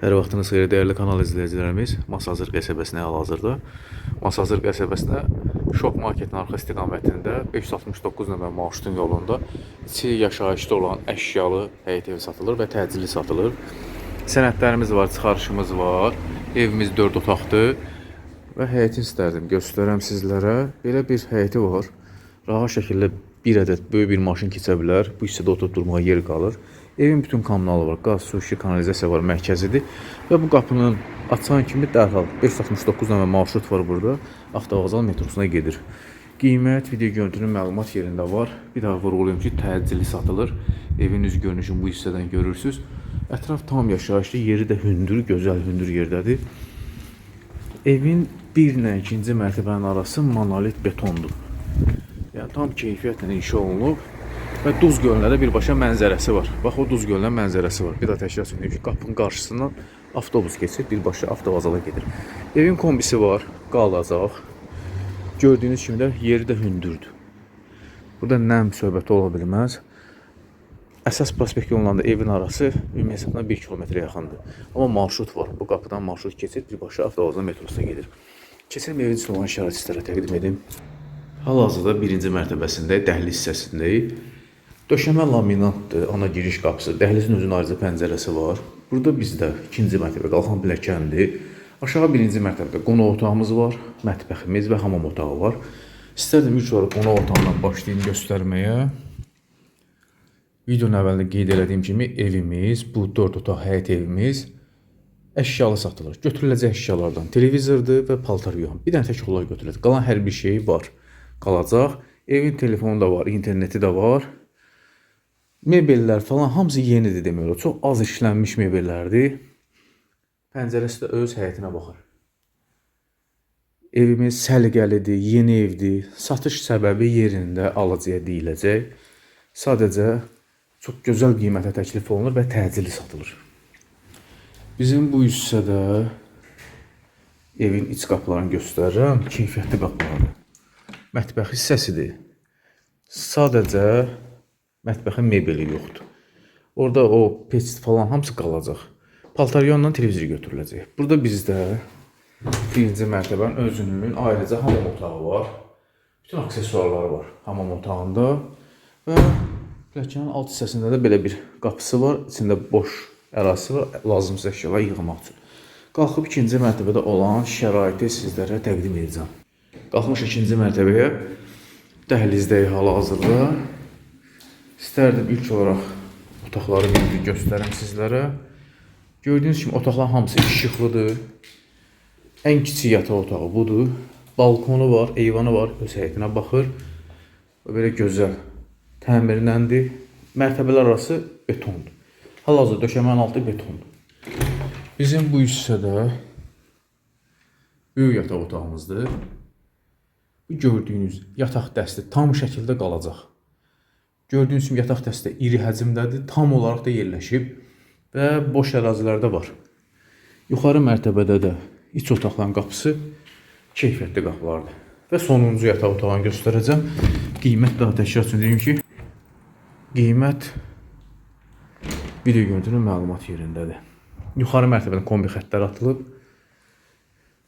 Hər vaxtınız xeyir dəyərli kanal izləyicilərimiz. Masazır qəsəbəsinə hal-hazırda. Masazır qəsəbəsinə Şok Marketin arxa istiqamətində 569 nömrə marşrutun yolunda içi yaşayışda olan əşyalı həyət evi satılır və təcili satılır. Sənədlərimiz var, çıxarışımız var. Evimiz 4 otaqdır və həyəti istərdim göstərəm sizlərə. Belə bir həyəti var. Rahat şəkildə bir ədəd böyük bir maşın keçə bilər. Bu hissədə oturub durmağa yer qalır. Evin bütün kommunalı var. Qaz, su, işi, kanalizasiya var, mərkəzidir. Və bu qapının açan kimi dərhal 569 nömrə marşrut var burada. Avtovağzal metrosuna gedir. Qiymət, video görüntünün məlumat yerində var. Bir daha vurğulayım ki, təcili satılır. Evin üz görünüşünü bu hissədən görürsüz. Ətraf tam yaşayışlı, yeri də hündür, gözəl hündür yerdədir. Evin bir ilə ikinci mərtəbənin arası monolit betondur. Yəni tam keyfiyyətlə inşa olunub və Duz gölündə də birbaşa mənzərəsi var. Bax o Duz gölünün mənzərəsi var. Bir daha təkrar söyləyim ki, qapının qarşısından avtobus keçir, birbaşa avtovazala gedir. Evin kombisi var, qalacaq. Gördüyünüz kimi də yeri də hündürdür. Burada nəm söhbəti ola bilməz. Əsas prospekt yolundan da evin arası ümumi hesabla 1 kilometrə yaxındır. Amma marşrut var. Bu qapıdan marşrut keçir, birbaşa avtovazla metrosuna gedir. Keçelim evin içində olan şərait sizlərə təqdim edim. Hal-hazırda birinci mərtəbəsində, dəhliz hissəsindəyik. Döşəmə laminatdır, ana giriş qapısı, dəhlizin özünün ayrıca pəncərəsi var. Burada bizdə ikinci mərtəbə qalxan pilləkəndir. Aşağı birinci mərtəbədə qonaq otağımız var, mətbəximiz və hamam otağı var. İstərdim ilk olaraq qonaq otağından başlayım göstərməyə. Videonun əvvəlində qeyd etdiyim kimi evimiz, bu 4 otaq həyət evimiz əşyalı satılır. Götürüləcək əşyalardan televizordur və paltar yuyan. Bir dənə tək onlar götürüləcək. Qalan hər bir şey var. Qalacaq. Evin telefonu da var, interneti də var. Mebellər falan hamısı yenidir demək olar. Çox az işlənmiş mebellərdir. Pəncərəsi də öz həyətinə baxır. Evimiz səliqəlidir, yeni evdir. Satış səbəbi yerində alıcıya deyiləcək. Sadəcə çox gözəl qiymətə təklif olunur və təcili satılır. Bizim bu hissədə evin iç qapılarını göstərirəm, keyfiyyətli qapılardır. Mətbəx hissəsidir. Sadəcə mətbəxin mebeli yoxdur. Orada o peç falan hamısı qalacaq. Paltaryonla televizor götürüləcək. Burada bizdə birinci mərtəbənin özünün ayrıca hamam otağı var. Bütün aksesuarları var hamam otağında və pilləkənin alt hissəsində də belə bir qapısı var. İçində boş ərazisi var, lazımsız əşyalar yığmaq üçün. Qalxıb ikinci mərtəbədə olan şəraiti sizlərə təqdim edəcəm. Qalxmış ikinci mərtəbəyə dəhlizdəyik hal-hazırda. İstərdim ilk olaraq otaqları bir göstərim sizlərə. Gördüyünüz kimi otaqlar hamısı işıqlıdır. Ən kiçik yataq otağı budur. Balkonu var, eyvanı var, öz həyətinə baxır. Belə gözəl təmirləndir. Mərtəbələr arası betondur. Hal-hazırda döşəmənin altı betondur. Bizim bu hissədə böyük yataq otağımızdır. Bu gördüyünüz yataq dəsti tam şəkildə qalacaq. Gördüyünüz kimi yataq dəstə iri həcmdədir, tam olaraq da yerləşib və boş ərazilərdə var. Yuxarı mərtəbədə də iç otaqların qapısı keyfiyyətli qapılardır. Və sonuncu yataq otağını göstərəcəm. Qiymət daha təkrar üçün deyim ki, qiymət video görüntünün məlumat yerindədir. Yuxarı mərtəbədən kombi xəttlər atılıb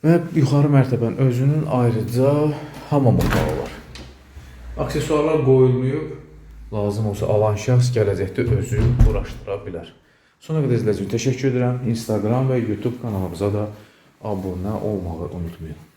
və yuxarı mərtəbənin özünün ayrıca hamam otağı var. Aksesuarlar qoyulmayıb. Lazım olsa alan şəxs gələcəkdə özü quraşdıra bilər. Sona qədər izlədiyiniz üçün təşəkkür edirəm. Instagram və YouTube kanalımıza da abunə olmağı unutmayın.